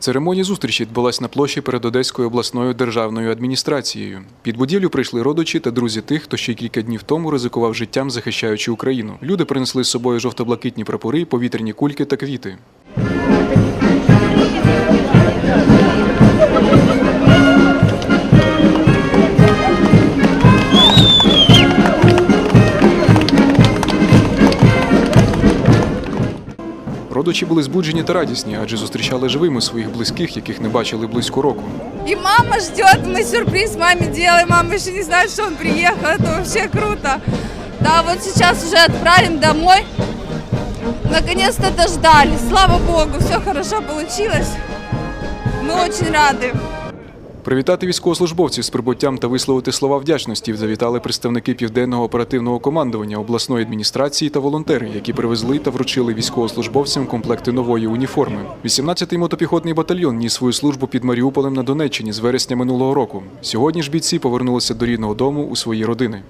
Церемонія зустрічі відбулась на площі перед Одеською обласною державною адміністрацією. Під будівлю прийшли родичі та друзі тих, хто ще кілька днів тому ризикував життям, захищаючи Україну. Люди принесли з собою жовто-блакитні прапори, повітряні кульки та квіти. Родичі були збуджені та радісні, адже зустрічали живими своїх близьких, яких не бачили близько року. И мама ждет, мы сюрприз маме делаем, мама еще не знает, что он приехал, это вообще круто. Да, вот сейчас уже отправим домой. Наконец-то дождались, слава богу, все хорошо получилось. Мы очень рады. Привітати військовослужбовців з прибуттям та висловити слова вдячності завітали представники південного оперативного командування обласної адміністрації та волонтери, які привезли та вручили військовослужбовцям комплекти нової уніформи. 18-й мотопіхотний батальйон ніс свою службу під Маріуполем на Донеччині з вересня минулого року. Сьогодні ж бійці повернулися до рідного дому у свої родини.